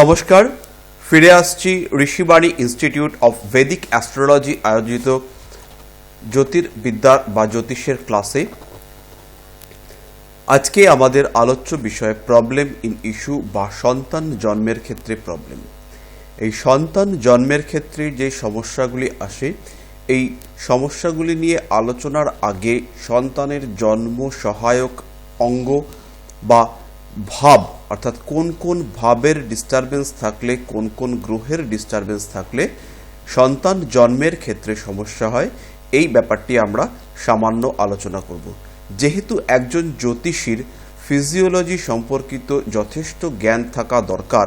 নমস্কার, ফিরে আসছি Rishibani Institute of Vedic Astrology আয়োজিত জ্যোতির্বিদ্যার বা জ্যোতিষের ক্লাসে। আজকে আমাদের আলোচ্য বিষয় প্রবলেম ইন ইস্যু বা সন্তান জন্মের ক্ষেত্রে প্রবলেম এই সন্তান জন্মের ক্ষেত্রে যে সমস্যাগুলি আসে, এই সমস্যাগুলি নিয়ে আলোচনার আগে সন্তানের জন্ম সহায়ক অঙ্গ বা ভাব, অর্থাৎ কোন কোন ভাবের ডিস্টারবেন্স থাকলে, কোন কোন গ্রহের ডিস্টারবেন্স থাকলে সন্তান জন্মের ক্ষেত্রে সমস্যা হয়, এই ব্যাপারটি আমরা সামান্য আলোচনা করব। যেহেতু একজন জ্যোতিষীর ফিজিওলজি সম্পর্কিত যথেষ্ট জ্ঞান থাকা দরকার,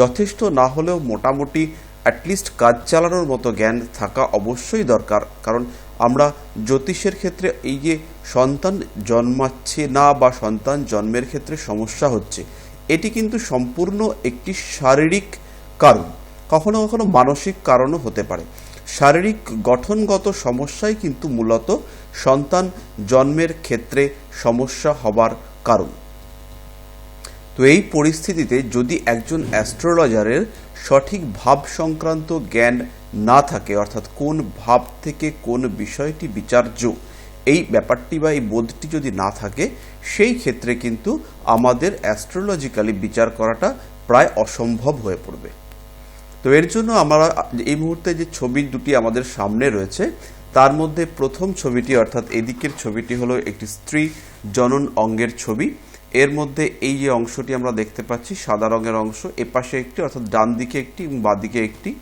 যথেষ্ট না হলেও মোটামুটি অ্যাটলিস্ট কাজ চালানোর মতো জ্ঞান থাকা অবশ্যই দরকার, কারণ আমরা জ্যোতিষের ক্ষেত্রে এই যে সন্তান জন্মাচ্ছে না বা সন্তান জন্মের ক্ষেত্রে সমস্যা হচ্ছে, এটি কিন্তু সম্পূর্ণ একটি শারীরিক কারণ, কখনো কখনো মানসিক কারণও হতে পারে। শারীরিক গঠনগত সমস্যাই কিন্তু মূলত সন্তান জন্মের ক্ষেত্রে সমস্যা হবার কারণ। তো এই পরিস্থিতিতে যদি একজন অ্যাস্ট্রোলজারের সঠিক ভাব সংক্রান্ত জ্ঞান না থাকে, অর্থাৎ কোন ভাব থেকে কোন বিষয়টি বিচার্য, এই ব্যাপারটি বা এই বোধটি যদি না থাকে, সেই ক্ষেত্রে কিন্তু আমাদের অ্যাস্ট্রোলজিক্যালি বিচার করাটা প্রায় অসম্ভব হয়ে পড়বে। তো এর জন্য আমরা এই মুহূর্তে যে ছবি দুটি আমাদের সামনে রয়েছে, তার মধ্যে প্রথম ছবিটি, অর্থাৎ এদিকের ছবিটি হলো একটি স্ত্রী জনন অঙ্গের ছবি। এর মধ্যে এই যে অংশটি আমরা দেখতে পাচ্ছি, সাদা রঙের অংশ, এপাশে একটি, অর্থাৎ ডান দিকে একটি বাদিকে একটি।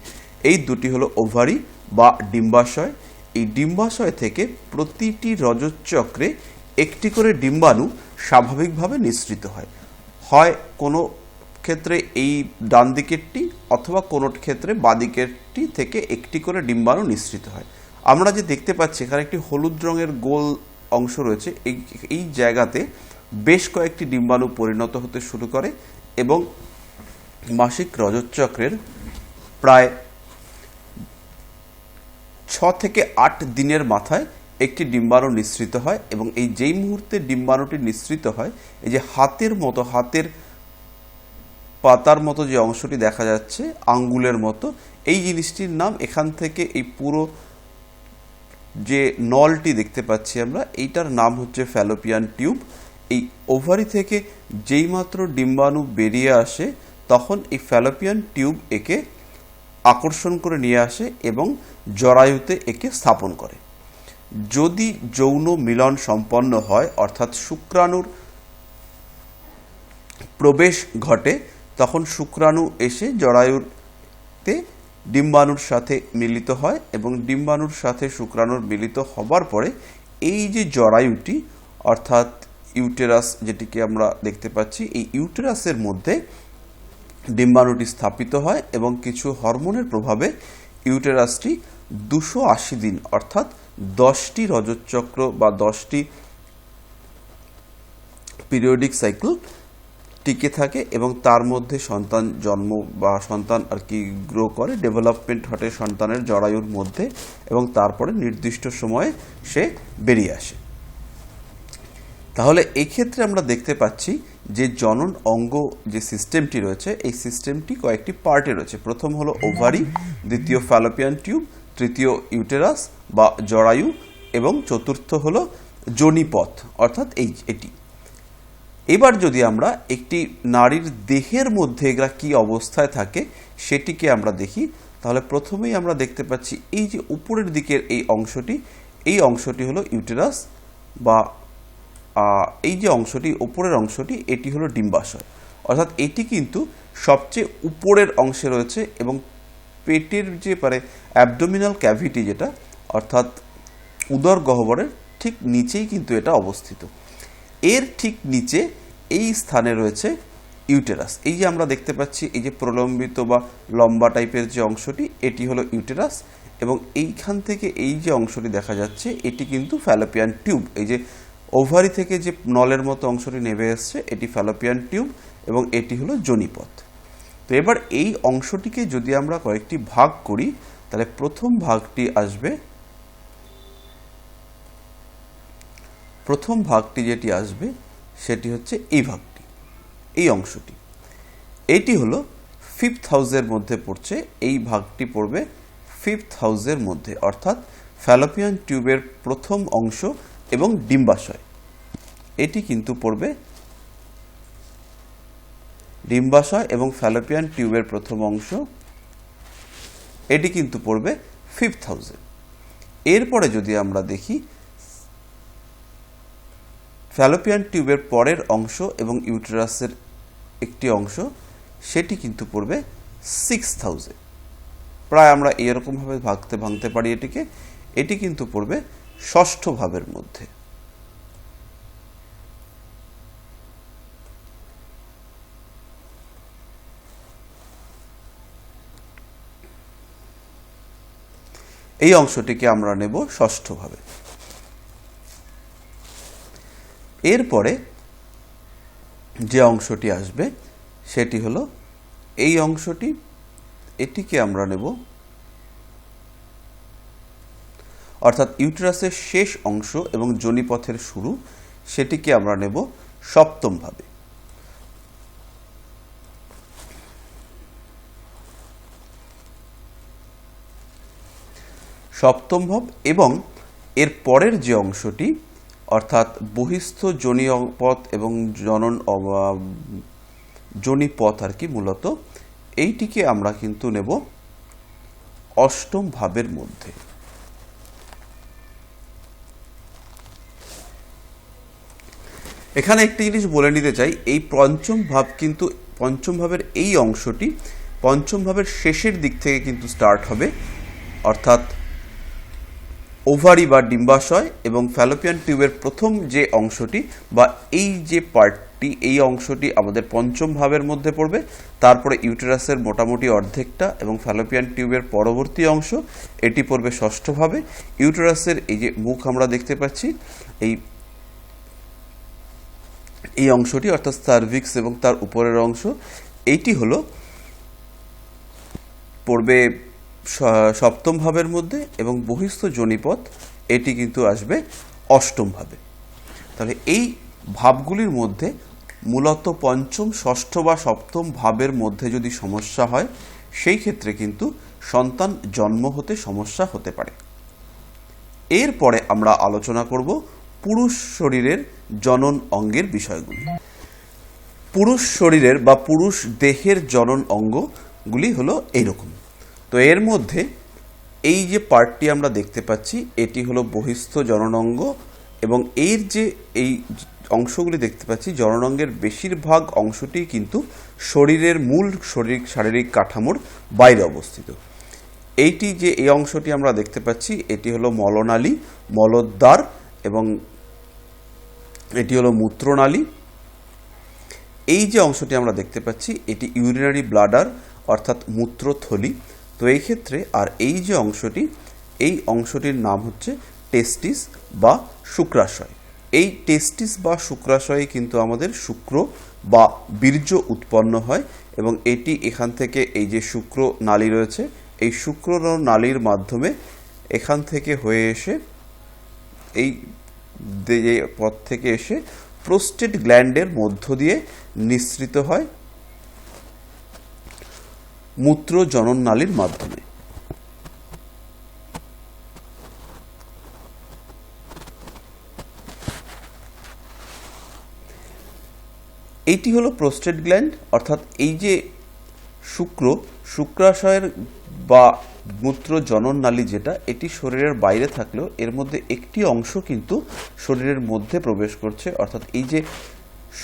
এই দুটি হলো ওভারি বা ডিম্বাশয়। এই ডিম্বাশয় থেকে প্রতিটি রজতচক্রে একটি করে ডিম্বাণু স্বাভাবিকভাবে নিঃসৃত হয়। হয় কোনো ক্ষেত্রে এই ডান দিকেরটি অথবা কোনো ক্ষেত্রে বাদিকেরটি থেকে একটি করে ডিম্বাণু নিঃসৃত হয়। আমরা যে দেখতে পাচ্ছি, এখানে একটি হলুদ রঙের গোল অংশ রয়েছে। এই এই জায়গাতে বেশ কয়েকটি ডিম্বাণু পরিণত হতে শুরু করে এবং মাসিক রজতচক্রের প্রায় ছ থেকে আট দিনের মাথায় একটি ডিম্বাণু নিঃসৃত হয় এবং এই যেই মুহূর্তে ডিম্বাণুটি নিঃসৃত হয়, এই যে হাতের মতো, হাতের পাতার মতো যে অংশটি দেখা যাচ্ছে, আঙ্গুলের মতো, এই জিনিসটির নাম এখান থেকে এই পুরো যে নলটি দেখতে পাচ্ছি আমরা, এইটার নাম হচ্ছে ফ্যালোপিয়ান টিউব। এই ওভারি থেকে যেই মাত্র ডিম্বাণু বেরিয়ে আসে, তখন এই ফ্যালোপিয়ান টিউব একে আকর্ষণ করে নিয়ে আসে এবং জরায়ুতে একে স্থাপন করে। যদি যৌন মিলন সম্পন্ন হয়, অর্থাৎ শুক্রাণুর প্রবেশ ঘটে, তখন শুক্রাণু এসে জরায়ুতে ডিম্বাণুর সাথে মিলিত হয় এবং ডিম্বাণুর সাথে শুক্রাণুর মিলিত হবার পরে এই যে জরায়ুটি, অর্থাৎ ইউটেরাস যেটিকে আমরা দেখতে পাচ্ছি, এই ইউটেরাসের মধ্যে ডিম্বাণুটি স্থাপিত হয় এবং কিছু হরমোনের প্রভাবে ইউটেরাসটি দুশো আশি দিন, অর্থাৎ দশটি রজতচক্র বা দশটি পিরিয়ডিক সাইকেল টিকে থাকে এবং তার মধ্যে সন্তান জন্ম বা সন্তান আর কি গ্রো করে ডেভেলপমেন্ট ঘটে সন্তানের জরায়ুর মধ্যে এবং তারপরে নির্দিষ্ট সময়ে সে বেরিয়ে আসে। তাহলে এই ক্ষেত্রে আমরা দেখতে পাচ্ছি যে জনন অঙ্গ যে সিস্টেমটি রয়েছে, এই সিস্টেমটি কয়েকটি পার্টে রয়েছে। প্রথম হলো ওভারি দ্বিতীয় ফ্যালোপিয়ান টিউব তৃতীয় ইউটেরাস বা জরায়ু, এবং চতুর্থ হলো জনিপথ, অর্থাৎ এই এটি। এবার যদি আমরা একটি নারীর দেহের মধ্যে এরা কি অবস্থায় থাকে সেটিকে আমরা দেখি, তাহলে প্রথমেই আমরা দেখতে পাচ্ছি এই যে উপরের দিকের এই অংশটি এই অংশটি হলো ইউটেরাস বা এই যে অংশটি, উপরের অংশটি, এটি হলো ডিম্বাশয়। অর্থাৎ এটি কিন্তু সবচেয়ে উপরের অংশে রয়েছে এবং পেটের যে মানে অ্যাবডোমিনাল ক্যাভিটি যেটা, অর্থাৎ উদর গহ্বরের ঠিক নিচেই কিন্তু এটা অবস্থিত। এর ঠিক নিচে এই স্থানে রয়েছে ইউটেরাস এই যে আমরা দেখতে পাচ্ছি, এই যে প্রলম্বিত বা লম্বা টাইপের যে অংশটি, এটি হলো ইউটেরাস এবং এইখান থেকে এই যে অংশটি দেখা যাচ্ছে, এটি কিন্তু ফ্যালোপিয়ান টিউব এই যে ওভারি থেকে যে নলের মতো অংশটি নেমে এসছে, এটি ফ্যালোপিয়ান টিউব এবং এটি হলো জনিপথ। তো এবার এই অংশটিকে যদি আমরা কয়েকটি ভাগ করি, তাহলে প্রথম ভাগটি আসবে, প্রথম ভাগটি যেটি আসবে, সেটি হচ্ছে এই ভাগটি, এই অংশটি। এটি হলো ফিফথ হাউসের মধ্যে পড়ছে, এই ভাগটি পড়বে ফিফথ হাউসের মধ্যে। অর্থাৎ ফ্যালোপিয়ান টিউবের প্রথম অংশ এবং ডিম্বাশয়। এটি কিন্তু পড়বে ডিম্বাশয় এবং ফ্যালোপিয়ান টিউবের প্রথম অংশ। এটি কিন্তু পড়বে ফিফথ হাউসে এরপরে যদি আমরা দেখি, ফ্যালোপিয়ান টিউবের পরের অংশ এবং ইউটেরাসের একটি অংশ, সেটি কিন্তু পড়বে সিক্স হাউসে প্রায় আমরা এরকমভাবে ভাগতে ভাঙতে পারি এটিকে। এটি কিন্তু পড়বে ষষ্ঠ ভাবের মধ্যে। এই অংশটিকে আমরা নেব ষষ্ঠভাবে। এরপরে যে অংশটি আসবে, সেটি হলো এই অংশটি, এটিকে আমরা নেব অর্থাৎ ইউটেরাসের শেষ অংশ এবং জনিপথের শুরু, সেটিকে আমরা নেব সপ্তমভাবে। সপ্তম ভাব এবং এর পরের যে অংশটি, অর্থাৎ বহিস্থ জনীপথ এবং জনন জনিপথ আর কি মূলত, এইটিকে আমরা কিন্তু নেব অষ্টম ভাবের মধ্যে। এখানে একটি জিনিস বলে নিতে চাই, এই পঞ্চম ভাব কিন্তু, পঞ্চম ভাবের এই অংশটি পঞ্চম ভাবের শেষের দিক থেকে কিন্তু স্টার্ট হবে। অর্থাৎ ওভারি বা ডিম্বাশয় এবং ফ্যালোপিয়ান টিউবের প্রথম যে অংশটি বা এই যে পার্টটি, এই অংশটি আমাদের পঞ্চম ভাবের মধ্যে পড়বে। তারপরে ইউটেরাসের মোটামুটি অর্ধেকটা এবং ফ্যালোপিয়ান টিউবের পরবর্তী অংশ, এটি পড়বে ষষ্ঠভাবে ইউটেরাসের এই যে মুখ আমরা দেখতে পাচ্ছি, এই এই অংশটি, অর্থাৎ সার্ভিক্স এবং তার উপরের অংশ, এইটি হলো পড়বে সপ্তম ভাবের মধ্যে এবং বহিস্থ জনিপথ, এটি কিন্তু আসবে অষ্টম ভাবে। তাহলে এই ভাবগুলির মধ্যে মূলত পঞ্চম, ষষ্ঠ বা সপ্তম ভাবের মধ্যে যদি সমস্যা হয়, সেই ক্ষেত্রে কিন্তু সন্তান জন্ম হতে সমস্যা হতে পারে। এরপরে আমরা আলোচনা করব পুরুষ শরীরের জনন অঙ্গের বিষয়গুলি। পুরুষ শরীরের বা পুরুষ দেহের জনন অঙ্গগুলি হলো এইরকম। তো এর মধ্যে এই যে পার্টটি আমরা দেখতে পাচ্ছি, এটি হলো বহিস্থ জননাঙ্গ এবং এর যে এই অংশগুলি দেখতে পাচ্ছি জননাঙ্গের বেশিরভাগ অংশটি কিন্তু শরীরের মূল শরীর শারীরিক কাঠামোর বাইরে অবস্থিত। এইটি যে এই অংশটি আমরা দেখতে পাচ্ছি, এটি হলো মলনালী, মলদ্বার এবং এটি হলো মূত্রনালী। এই যে অংশটি আমরা দেখতে পাচ্ছি, এটি ইউরিনারি ব্লাডার, অর্থাৎ মূত্রথলি। তো এই ক্ষেত্রে আর এই যে অংশটি, এই অংশটির নাম হচ্ছে টেস্টিস বা শুক্রাশয়। এই টেস্টিস বা শুক্রাশয়ে কিন্তু আমাদের শুক্র বা বীর্য উৎপন্ন হয় এবং এটি এখান থেকে এই যে শুক্র নালী রয়েছে, এই শুক্র নালীর মাধ্যমে এখান থেকে হয়ে এসে এই দে- যে পথ থেকে এসে প্রোস্টেট গ্ল্যান্ডের মধ্য দিয়ে নিঃসৃত হয় মূত্র জনন নালীর মাধ্যমে। এইটি হলো প্রোস্টেট গ্ল্যান্ড, অর্থাৎ এই যে শুক্র, শুক্রাশয়ের বা মূত্র জনন নালী যেটা, এটি শরীরের বাইরে থাকলেও এর মধ্যে একটি অংশ কিন্তু শরীরের মধ্যে প্রবেশ করছে। অর্থাৎ এই যে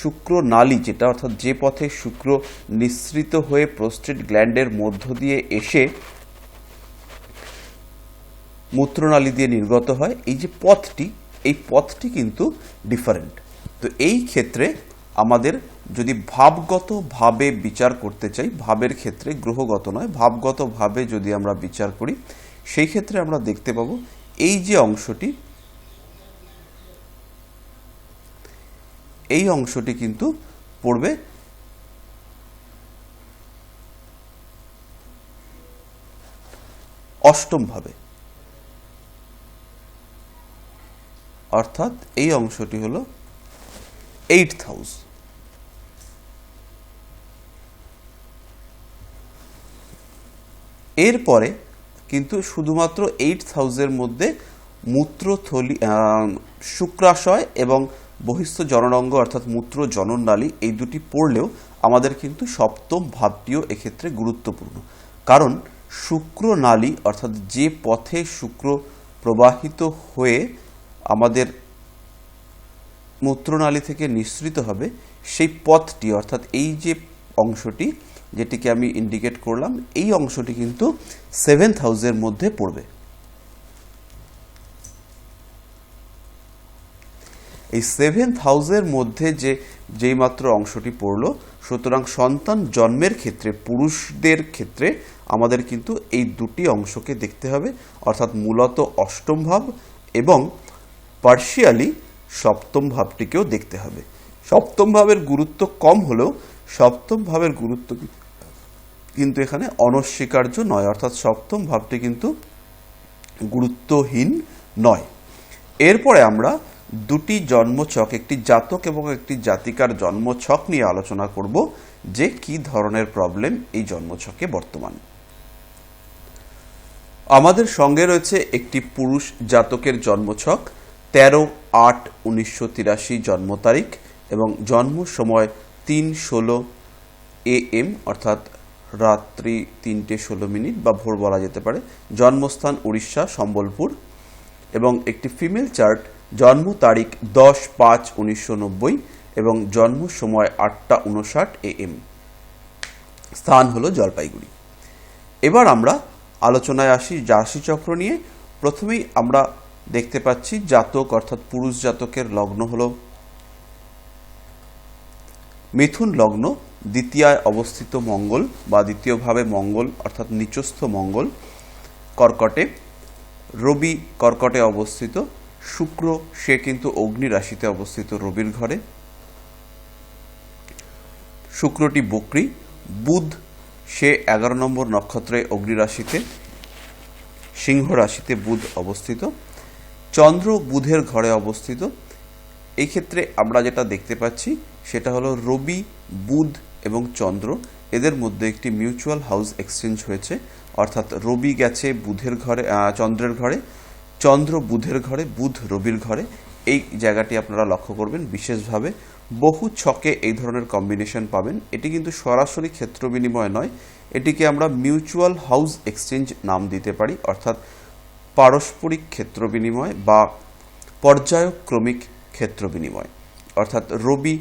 শুক্র নালী যেটা, অর্থাৎ যে পথে শুক্র নিঃসৃত হয়ে প্রোস্টেট গ্ল্যান্ডের মধ্য দিয়ে এসে মূত্রনালী দিয়ে নির্গত হয়, এই যে পথটি, এই পথটি কিন্তু ডিফারেন্ট তো এই ক্ষেত্রে আমাদের যদি ভাবগতভাবে বিচার করতে চাই, ভাবের ক্ষেত্রে গ্রহগত নয় ভাবগতভাবে যদি আমরা বিচার করি, সেই ক্ষেত্রে আমরা দেখতে পাবো এই যে অংশটি, এই অংশটি কিন্তু পড়বে অষ্টম ভাবে। অর্থাৎ এই অংশটি হলো এইট হাউস এরপরে কিন্তু শুধুমাত্র এইট হাউসের মধ্যে মূত্রথলি শুক্রাশয় এবং বহিস্থ জননাঙ্গ অর্থাৎ মূত্র জননালী এই দুটি পড়লেও আমাদের কিন্তু সপ্তম ভাবটিও এক্ষেত্রে গুরুত্বপূর্ণ। কারণ শুক্র নালী অর্থাৎ যে পথে শুক্র প্রবাহিত হয়ে আমাদের মূত্রনালী থেকে নিঃসৃত হবে, সেই পথটি অর্থাৎ এই যে অংশটি যেটিকে আমি ইন্ডিকেট করলাম, এই অংশটি কিন্তু সেভেন্থ হাউসের মধ্যে পড়বে। এই সেভেন্থ হাউসের মধ্যে যে, যেই মাত্র অংশটি পড়ল, সুতরাং সন্তান জন্মের ক্ষেত্রে, পুরুষদের ক্ষেত্রে আমাদের কিন্তু এই দুটি অংশকে দেখতে হবে, অর্থাৎ মূলত অষ্টম ভাব এবং পার্শিয়ালি সপ্তম ভাবটিকেও দেখতে হবে। সপ্তম ভাবের গুরুত্ব কম হলেও সপ্তম ভাবের গুরুত্ব কিন্তু এখানে অনস্বীকার্য নয়, অর্থাৎ সপ্তম ভাবটি কিন্তু গুরুত্বহীন নয়। এরপরে আমরা দুটি জন্মছক, একটি জাতক এবং একটি জাতিকার জন্মছক নিয়ে আলোচনা করব যে কি ধরনের প্রবলেম এই জন্মছকে বর্তমান। আমাদের সঙ্গে রয়েছে একটি পুরুষ জাতকের জন্মছক, তেরো আট উনিশশো তিরাশি জন্ম তারিখ এবং জন্ম সময় তিন ষোলো এ এম, অর্থাৎ রাত্রি তিনটে ষোলো মিনিট বা ভোর বলা যেতে পারে, জন্মস্থান উড়িষ্যা, সম্বলপুর। এবং একটি ফিমেল চার্ট, জন্ম তারিখ দশ পাঁচ উনিশশো নব্বই এবং জন্ম সময় আটটা উনষাট এ এম। স্থান হলো জলপাইগুড়ি। এবার আমরা আলোচনায় আসি রাশিচক্র নিয়ে। প্রথমেই আমরা দেখতে পাচ্ছি জাতক, অর্থাৎ পুরুষ জাতকের লগ্ন হলো মিথুন লগ্ন দ্বিতীয়ায় অবস্থিত মঙ্গল বা দ্বিতীয়ভাবে মঙ্গল, অর্থাৎ নিচস্থ মঙ্গল কর্কটে। রবি কর্কটে অবস্থিত, শুক্র সে কিন্তু অগ্নি রাশিতে অবস্থিত রবির ঘরে। শুক্রটি বকরি, বুধ সে এগারো নম্বর নক্ষত্রে অগ্নি রাশিতে, সিংহ রাশিতে বুধ অবস্থিত। চন্দ্র বুধের ঘরে অবস্থিত। এই ক্ষেত্রে আমরা যেটা দেখতে পাচ্ছি সেটা হলো রবি, বুধ এবং চন্দ্র। এদের মধ্যে একটি মিউচুয়াল হাউস এক্সচেঞ্জ হয়েছে। অর্থাৎ রবি গেছে বুধের ঘরে চন্দ্রের ঘরে, চন্দ্র বুধের ঘরে, বুধ রবির ঘরে। এই জায়গাটি আপনারা লক্ষ্য করবেন বিশেষভাবে। বহু ছকে এই ধরনের কম্বিনেশন পাবেন। এটি কিন্তু সরাসরি ক্ষেত্র বিনিময় নয়। এটিকে আমরা মিউচুয়াল হাউস এক্সচেঞ্জ নাম দিতে পারি। অর্থাৎ পারস্পরিক ক্ষেত্র বিনিময় বা পর্যায়ক্রমিক ক্ষেত্র বিনিময়। অর্থাৎ রবি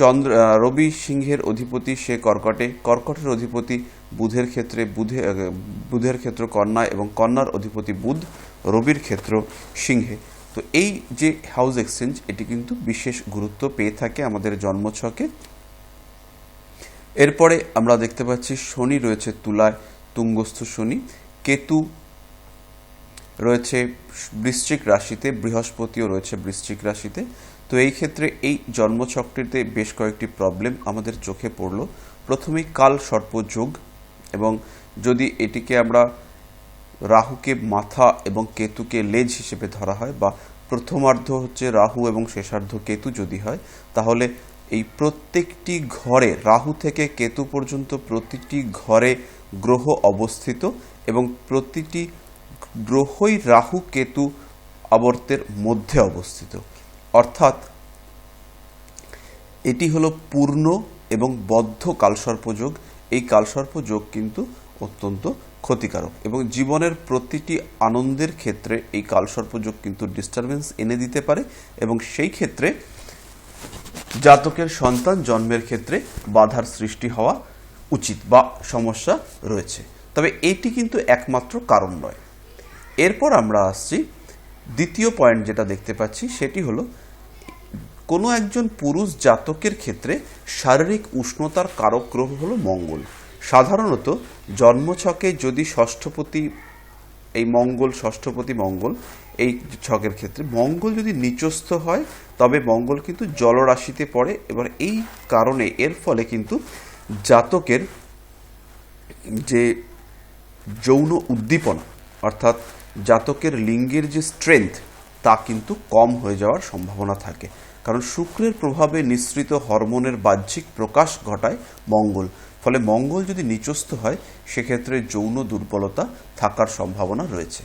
চন্দ্র রবি সিংহের অধিপতি, সে কর্কটে। কর্কটের অধিপতি বুধের ক্ষেত্রে বুধে বুধের ক্ষেত্র কন্যা এবং কন্যার অধিপতি বুধ, রবির ক্ষেত্র সিংহে। তো এই যে হাউস এক্সচেঞ্জ এটি কিন্তু বিশেষ গুরুত্ব পেয়ে থাকে আমাদের জন্মছকে। এরপরে আমরা দেখতে পাচ্ছি, শনি রয়েছে তুলায়, তুঙ্গস্থ শনি। কেতু রয়েছে বৃশ্চিক রাশিতে, বৃহস্পতিও রয়েছে বৃশ্চিক রাশিতে। তো এই ক্ষেত্রে এই জন্মচক্রটিতে বেশ কয়েকটি প্রবলেম আমাদের চোখে পড়ল। প্রথমেই কাল সর্প যোগ এবং যদি এটিকে আমরা রাহুকে মাথা এবং কেতুকে লেজ হিসেবে ধরা হয় বা প্রথমার্ধ হচ্ছে রাহু এবং শেষার্ধ কেতু যদি হয়, তাহলে এই প্রত্যেকটি ঘরে, রাহু থেকে কেতু পর্যন্ত প্রতিটি ঘরে গ্রহ অবস্থিত এবং প্রতিটি গ্রহই রাহু কেতু আবর্তের মধ্যে অবস্থিত। অর্থাৎ এটি হলো পূর্ণ এবং বদ্ধ কালসর্পযোগ এই কালসর্পযোগ কিন্তু অত্যন্ত ক্ষতিকারক এবং জীবনের প্রতিটি আনন্দের ক্ষেত্রে এই কালসর্পযোগ কিন্তু ডিস্টারবেন্স এনে দিতে পারে এবং সেই ক্ষেত্রে জাতকের সন্তান জন্মের ক্ষেত্রে বাধার সৃষ্টি হওয়া উচিত বা সমস্যা রয়েছে। তবে এটি কিন্তু একমাত্র কারণ নয়। এরপর আমরা আসছি দ্বিতীয় পয়েন্ট যেটা দেখতে পাচ্ছি সেটি হলো কোনো একজন পুরুষ জাতকের ক্ষেত্রে শারীরিক উষ্ণতার কারক গ্রহ হলো মঙ্গল। সাধারণত জন্মছকে যদি ষষ্ঠপতি, এই মঙ্গল, ষষ্ঠপতি মঙ্গল, এই ছকের ক্ষেত্রে মঙ্গল যদি নিচস্থ হয়, তবে মঙ্গল কিন্তু জলরাশিতে পড়ে। এবার এই কারণে এর ফলে কিন্তু জাতকের যে যৌন উদ্দীপনা, অর্থাৎ জাতকের লিঙ্গের যে স্ট্রেংথ তা কিন্তু কম হয়ে যাওয়ার সম্ভাবনা থাকে। কারণ শুক্রের প্রভাবে নিঃসৃত হরমোনের বাহ্যিক প্রকাশ ঘটায় মঙ্গল। ফলে মঙ্গল যদি নিচস্থ হয়, সেক্ষেত্রে যৌন দুর্বলতা থাকার সম্ভাবনা রয়েছে।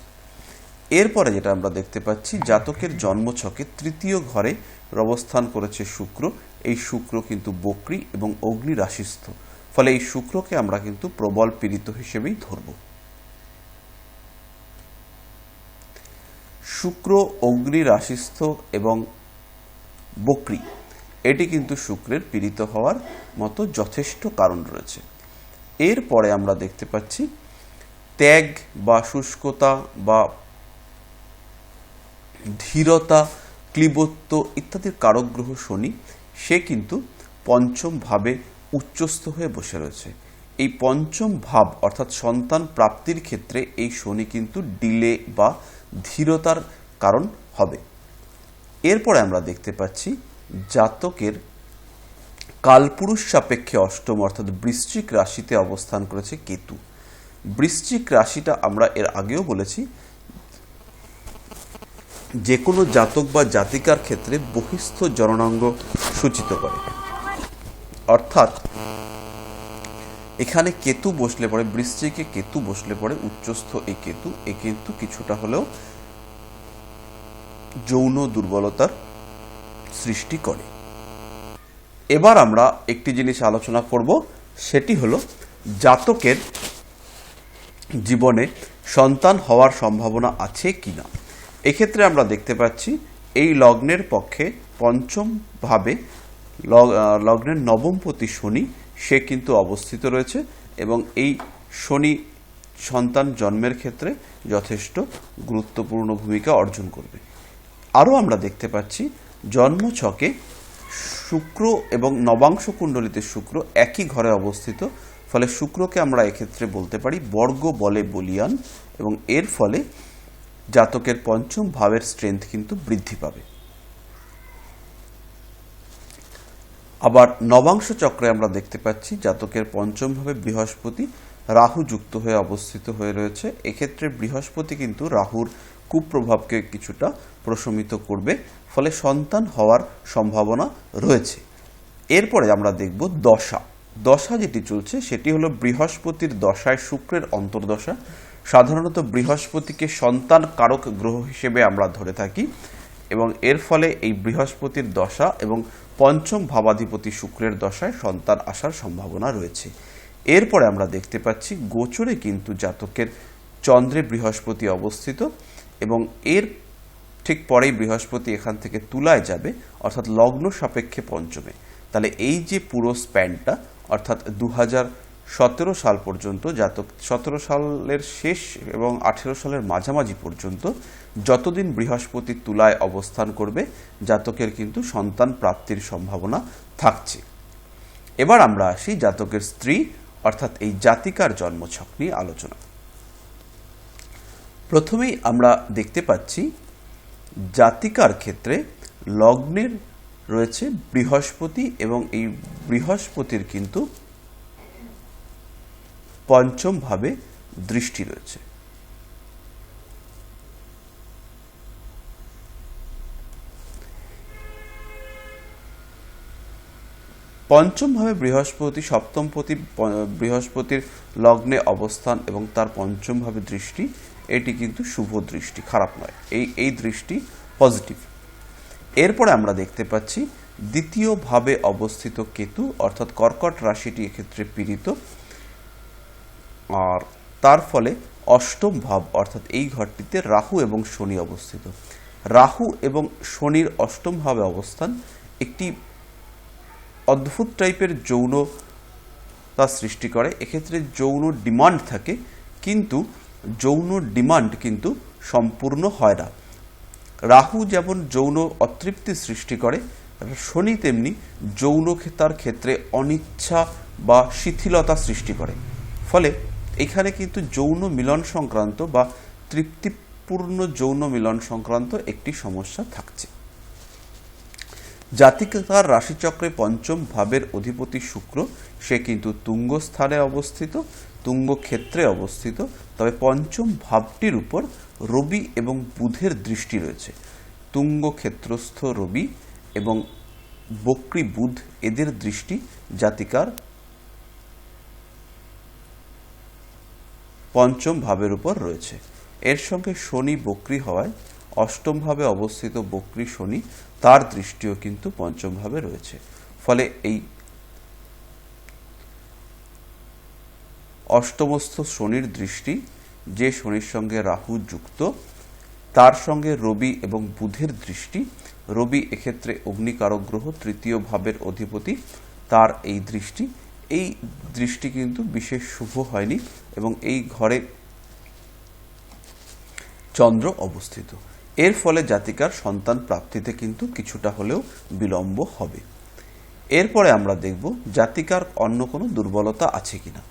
এরপরে যেটা আমরা দেখতে পাচ্ছি, জাতকের জন্মছকে তৃতীয় ঘরে অবস্থান করেছে শুক্র। এই শুক্র কিন্তু বক্রী এবং অগ্নি রাশিস্থ। ফলে এই শুক্রকে আমরা কিন্তু প্রবল পীড়িত হিসেবেই ধরব। শুক্র, অগ্নি, রাশিস্থ এবং বক্রী। এটি কিন্তু শুক্রের পীড়িত হওয়ার মতো যথেষ্ট কারণ রয়েছে। এরপরে আমরা দেখতে পাচ্ছি, ত্যাগ বা শুষ্কতা বা ধীরতা, ক্লিবত্ব ইত্যাদির কারক গ্রহ শনি, সে কিন্তু পঞ্চম ভাবে উচ্চস্থ হয়ে বসে রয়েছে। এই পঞ্চম ভাব অর্থাৎ সন্তান প্রাপ্তির ক্ষেত্রে এই শনি কিন্তু ডিলে বা ধীরতার কারণ হবে। এরপরে আমরা দেখতে পাচ্ছি জাতকের কালপুরুষ সাপেক্ষে অষ্টম, অর্থাৎ বৃশ্চিক রাশিতে অবস্থান করেছে কেতু। বৃশ্চিক রাশিটা আমরা এর আগেও বলেছি যে কোনো জাতক বা জাতিকার ক্ষেত্রে বহিস্থ জননাঙ্গ সূচিত করে। অর্থাৎ এখানে কেতু বসলে পরে, বৃশ্চিকে কেতু বসলে পরে, উচ্চস্থ এই কেতু, এ কিন্তু কিছুটা হলেও যৌন দুর্বলতার সৃষ্টি করে। এবার আমরা একটি জিনিস আলোচনা করব, সেটি হলো জাতকের জীবনে সন্তান হওয়ার সম্ভাবনা আছে কিনা। এক্ষেত্রে আমরা দেখতে পাচ্ছি, এই লগ্নের পক্ষে পঞ্চমভাবে লগ্নের নবমপতি শনি, সে কিন্তু অবস্থিত রয়েছে এবং এই শনি সন্তান জন্মের ক্ষেত্রে যথেষ্ট গুরুত্বপূর্ণ ভূমিকা অর্জন করবে। আরও আমরা দেখতে পাচ্ছি, জন্মছকে শুক্র এবং নবাংশ কুণ্ডলিতে শুক্র একই ঘরে অবস্থিত, ফলে শুক্রকে আমরা এক্ষেত্রে বলতে পারি বর্গ বলে বলিয়ান এবং এর ফলে জাতকের পঞ্চম ভাবের স্ট্রেংথ কিন্তু বৃদ্ধি পাবে। আবার নবাংশ চক্রে আমরা দেখতে পাচ্ছি জাতকের পঞ্চম ভাবে বৃহস্পতি রাহু যুক্ত হয়ে অবস্থিত হয়ে রয়েছে। এক্ষেত্রে বৃহস্পতি কিন্তু রাহুর কুপ্রভাবকে কিছুটা প্রশমিত করবে, ফলে সন্তান হওয়ার সম্ভাবনা রয়েছে। এরপরে আমরা দেখব দশা। দশা যেটি চলছে, সেটি হলো বৃহস্পতির দশায় শুক্রের অন্তর্দশা। সাধারণত বৃহস্পতিকে সন্তান কারক গ্রহ হিসেবে আমরা ধরে থাকি, এবং এর ফলে এই বৃহস্পতির দশা এবং পঞ্চম ভাবাধিপতি শুক্রের দশায় সন্তান আসার সম্ভাবনা রয়েছে। এরপরে আমরা দেখতে পাচ্ছি গোচরে কিন্তু জাতকের চন্দ্রে বৃহস্পতি অবস্থিত, এবং এর ঠিক পরেই বৃহস্পতি এখান থেকে তুলায় যাবে, অর্থাৎ লগ্ন সাপেক্ষে পঞ্চমে। তাহলে এই যে পুরো স্প্যানটা, অর্থাৎ দু সতেরো সাল পর্যন্ত, জাতক, সতেরো সালের শেষ এবং আঠেরো সালের মাঝামাঝি পর্যন্ত, যতদিন বৃহস্পতি তুলায় অবস্থান করবে, জাতকের কিন্তু সন্তান প্রাপ্তির সম্ভাবনা থাকছে। এবার আমরা আসি জাতকের স্ত্রী, অর্থাৎ এই জাতিকার জন্মছক নিয়ে আলোচনা। প্রথমেই আমরা দেখতে পাচ্ছি জাতিকার ক্ষেত্রে লগ্নের রয়েছে বৃহস্পতি এবং এই বৃহস্পতির কিন্তু পঞ্চম ভাবে দৃষ্টি রয়েছে। পঞ্চম ভাবে বৃহস্পতি, সপ্তমপতি বৃহস্পতির লগ্নে অবস্থান এবং তার পঞ্চম ভাবে দৃষ্টি এটি কিন্তু শুভ দৃষ্টি, খারাপ নয়। এই এই দৃষ্টি পজিটিভ এরপরে আমরা দেখতে পাচ্ছি দ্বিতীয়ভাবে অবস্থিত কেতু, অর্থাৎ কর্কট রাশিটি এক্ষেত্রে পীড়িত। আর তার ফলে অষ্টম ভাব, অর্থাৎ এই ঘরটিতে রাহু এবং শনি অবস্থিত। রাহু এবং শনির অষ্টম ভাবে অবস্থান একটি অদ্ভুত টাইপের যৌনতা সৃষ্টি করে। এক্ষেত্রে যৌন ডিমান্ড থাকে, কিন্তু যৌন ডিমান্ড কিন্তু সম্পূর্ণ হয় না। রাহু যেমন যৌন অতৃপ্তি সৃষ্টি করে, শনি তেমনি যৌনতার ক্ষেত্রে অনিচ্ছা বা শিথিলতা সৃষ্টি করে। ফলে এখানে কিন্তু যৌন মিলন সংক্রান্ত বা তৃপ্তিপূর্ণ যৌন মিলন সংক্রান্ত একটি সমস্যা থাকছে। জাতিকার রাশিচক্রে পঞ্চম ভাবের অধিপতি শুক্র, সে কিন্তু তুঙ্গ স্থানে অবস্থিত তুঙ্গ ক্ষেত্রে অবস্থিত। তবে পঞ্চম ভাবটির উপর রবি এবং বুধের দৃষ্টি রয়েছে। তুঙ্গ ক্ষেত্রস্থ রবি এবং বক্রী বুধ এদের দৃষ্টি জাতিকার পঞ্চম ভাবের উপর রয়েছে। এর সঙ্গে শনি বক্রি হওয়ায় অষ্টম ভাবে অবস্থিত বক্রি শনি তার দৃষ্টিও কিন্তু পঞ্চমভাবে রয়েছে। ফলে এই অষ্টমস্থ শনির দৃষ্টি, যে শনির সঙ্গে রাহু যুক্ত, তার সঙ্গে রবি এবং বুধের দৃষ্টি, রবি এক্ষেত্রে অগ্নিকারক গ্রহ, তৃতীয় ভাবের অধিপতি, তার এই দৃষ্টি। এই দৃষ্টি কিন্তু বিশেষ শুভ হয়নি এবং এই ঘরে চন্দ্র অবস্থিত। এর ফলে জাতিকার সন্তান প্রাপ্তিতে কিন্তু কিছুটা হলেও বিলম্ব হবে। এরপরে আমরা দেখব জাতিকার অন্য কোনো দুর্বলতা আছে কিনা।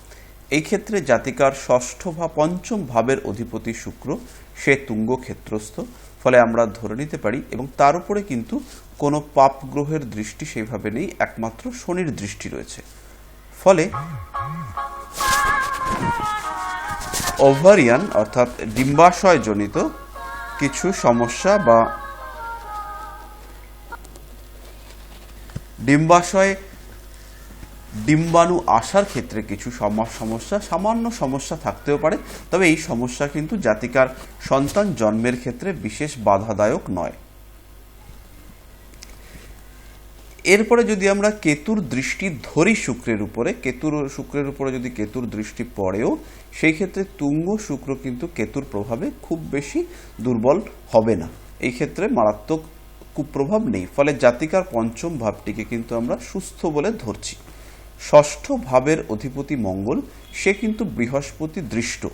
এই ক্ষেত্রে জাতিকার ষষ্ঠ বা পঞ্চম ভাবের অধিপতি শুক্র, সে তুঙ্গ ক্ষেত্রস্থ। ফলে আমরা ধরে নিতে পারি এবং তার উপরে কিন্তু কোনো পাপ গ্রহের দৃষ্টি সেইভাবে নেই, একমাত্র শনির দৃষ্টি রয়েছে। ফলে ওভারিয়ান অর্থাৎ ডিম্বাশয় জনিত কিছু সমস্যা বা ডিম্বাশয় ডিম্বাণু আসার ক্ষেত্রে কিছু সম- সমস্যা, সামান্য সমস্যা থাকতেও পারে। তবে এই সমস্যা কিন্তু জাতিকার সন্তান জন্মের ক্ষেত্রে বিশেষ বাধাদায়ক নয়। এরপরে যদি আমরা কেতুর দৃষ্টি ধরি শুক্রের উপরে, কেতুর শুক্রের উপরে যদি কেতুর দৃষ্টি পড়েও, সেই ক্ষেত্রে তুঙ্গ শুক্র কিন্তু কেতুর প্রভাবে খুব বেশি দুর্বল হবে না। এই ক্ষেত্রে মারাত্মক কুপ্রভাব নেই, ফলে জাতিকার পঞ্চম ভাবটিকে কিন্তু আমরা সুস্থ বলে ধরছি। ষষ্ঠ ভাবের অধিপতি মঙ্গল, সে কিন্তু বৃহস্পতি দৃষ্ট।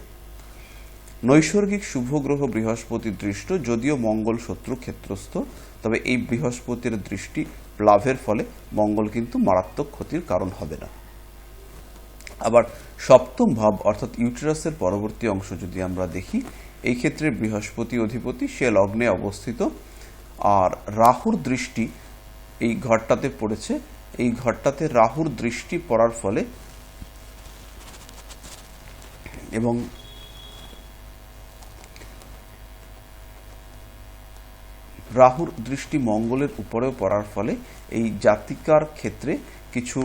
নৈসর্গিক শুভ গ্রহ বৃহস্পতি দৃষ্ট, যদিও মঙ্গল শত্রু ক্ষেত্রস্থ, তবে এই বৃহস্পতির দৃষ্টি লাভের ফলে মঙ্গল কিন্তু মারাত্মক ক্ষতির কারণ হবে না। আবার সপ্তম ভাব অর্থাৎ ইউটেরাসের পরবর্তী অংশ যদি আমরা দেখি, এই ক্ষেত্রে বৃহস্পতি অধিপতি সে লগ্নে অবস্থিত আর রাহুর দৃষ্টি এই ঘরটাতে পড়েছে। এই ঘরটাতে রাহুর দৃষ্টি পড়ার ফলে এবং রাহুর দৃষ্টি মঙ্গলের উপরেও পড়ার ফলে এই জাতিকার ক্ষেত্রে কিছু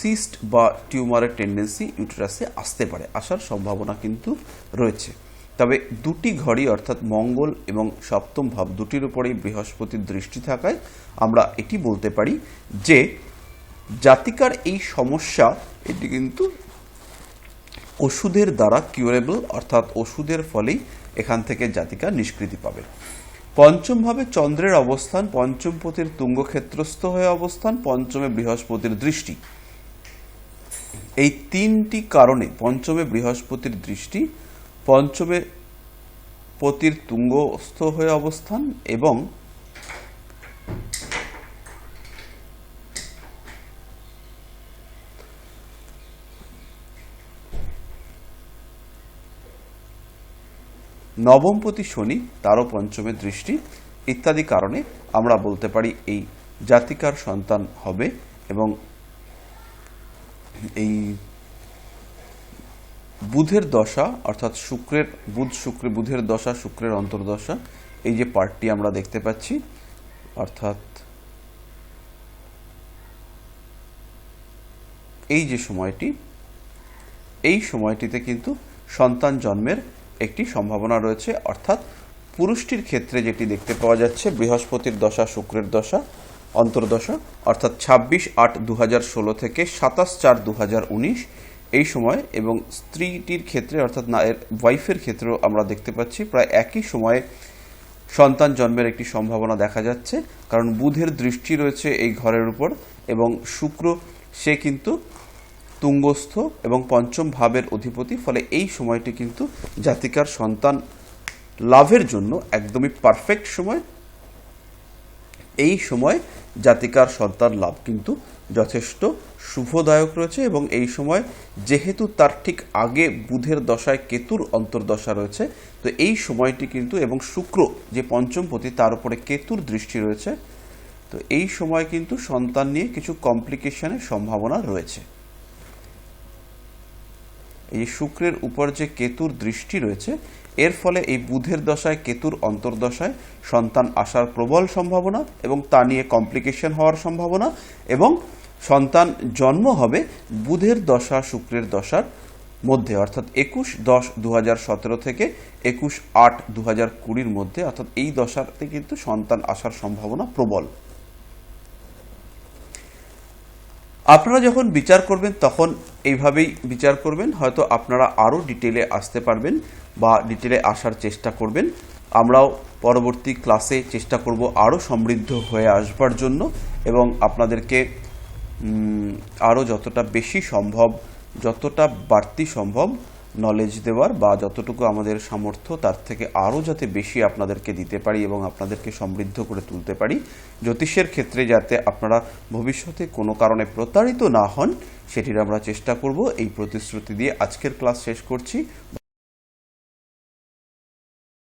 সিস্ট বা টিউমারের টেন্ডেন্সি ইউটেরাসে আসতে পারে, আসার সম্ভাবনা কিন্তু রয়েছে। তবে দুটি ঘড়ি, অর্থাৎ মঙ্গল এবং সপ্তম ভাব, দুটির উপরেই বৃহস্পতির দৃষ্টি থাকায় আমরা এটি বলতে পারি যে, জাতিকার এই সমস্যা, এটি কিন্তু ওষুধের দ্বারা কিউরেবল অর্থাৎ ওষুধের ফলেই এখান থেকে জাতিকা নিষ্কৃতি পাবে। পঞ্চম ভাবে চন্দ্রের অবস্থান পঞ্চম পতির তুঙ্গক্ষেত্রস্থ হয়ে অবস্থান, পঞ্চমে বৃহস্পতির দৃষ্টি। এই তিনটি কারণে পঞ্চমে বৃহস্পতির দৃষ্টি, পঞ্চমে পতির তুঙ্গস্থ হয়ে অবস্থান এবং নবমপতি শনি, তারও পঞ্চমে দৃষ্টি, ইত্যাদি কারণে আমরা বলতে পারি এই জাতিকার সন্তান হবে এবং এই বুধের দশা, অর্থাৎ শুক্রের বুধ, শুক্রে, বুধের দশা, শুক্রের অন্তর্দশা, এই যে পার্টটি আমরা দেখতে পাচ্ছি, অর্থাৎ এই যে সময়টি, এই সময়টিতে কিন্তু সন্তান জন্মের একটি সম্ভাবনা রয়েছে, অর্থাৎ পুরুষটির ক্ষেত্রে যেটি দেখতে পাওয়া যাচ্ছে, বৃহস্পতির দশা, শুক্রের দশা, অন্তর্দশা, অর্থাৎ ছাব্বিশ আট দু থেকে সাতাশ চার দু এই সময়, এবং স্ত্রীটির ক্ষেত্রে, অর্থাৎ না, এর ওয়াইফের ক্ষেত্রেও আমরা দেখতে পাচ্ছি, প্রায় একই সময়ে সন্তান জন্মের একটি সম্ভাবনা দেখা যাচ্ছে, কারণ বুধের দৃষ্টি রয়েছে এই ঘরের উপর, এবং শুক্র, সে কিন্তু তুঙ্গস্থ এবং পঞ্চম ভাবের অধিপতি, ফলে এই সময়টি কিন্তু জাতিকার সন্তান লাভের জন্য একদমই পারফেক্ট সময়। এই সময় জাতিকার সন্তান লাভ কিন্তু যথেষ্ট শুভদায়ক রয়েছে এবং এই সময় যেহেতু তার ঠিক আগে বুধের দশায় কেতুর অন্তর্দশা রয়েছে, তো এই সময়টি কিন্তু এবং শুক্র যে পঞ্চম পঞ্চমপতি তার উপরে কেতুর দৃষ্টি রয়েছে। তো এই সময় কিন্তু সন্তান নিয়ে কিছু কমপ্লিকেশনের সম্ভাবনা রয়েছে। এই শুক্রের উপর যে কেতুর দৃষ্টি রয়েছে, এর ফলে এই বুধের দশায় কেতুর অন্তর্দশায় সন্তান আসার প্রবল সম্ভাবনা এবং তা নিয়ে কমপ্লিকেশন হওয়ার সম্ভাবনা এবং সন্তান জন্ম হবে বুধের দশা, শুক্রের দশার মধ্যে, অর্থাৎ একুশ দশ দু হাজার সতেরো থেকে একুশ আট দু হাজার কুড়ির মধ্যে, অর্থাৎ এই দশাতে কিন্তু সন্তান আসার সম্ভাবনা প্রবল। আপনারা যখন বিচার করবেন, তখন এইভাবেই বিচার করবেন। হয়তো আপনারা আরও ডিটেলে আসতে পারবেন বা ডিটেলে আসার চেষ্টা করবেন। আমরাও পরবর্তী ক্লাসে চেষ্টা করব আরও সমৃদ্ধ হয়ে আসবার জন্য এবং আপনাদেরকে আরও যতটা বেশি সম্ভব, যতটা বাড়তি সম্ভব নলেজ দেওয়ার বা যতটুকু আমাদের সামর্থ্য, তার থেকে আরও যাতে বেশি আপনাদেরকে দিতে পারি এবং আপনাদেরকে সমৃদ্ধ করে তুলতে পারি, জ্যোতিষের ক্ষেত্রে যাতে আপনারা ভবিষ্যতে কোনো কারণে প্রতারিত না হন, সেটির আমরা চেষ্টা করব। এই প্রতিশ্রুতি দিয়ে আজকের ক্লাস শেষ করছি।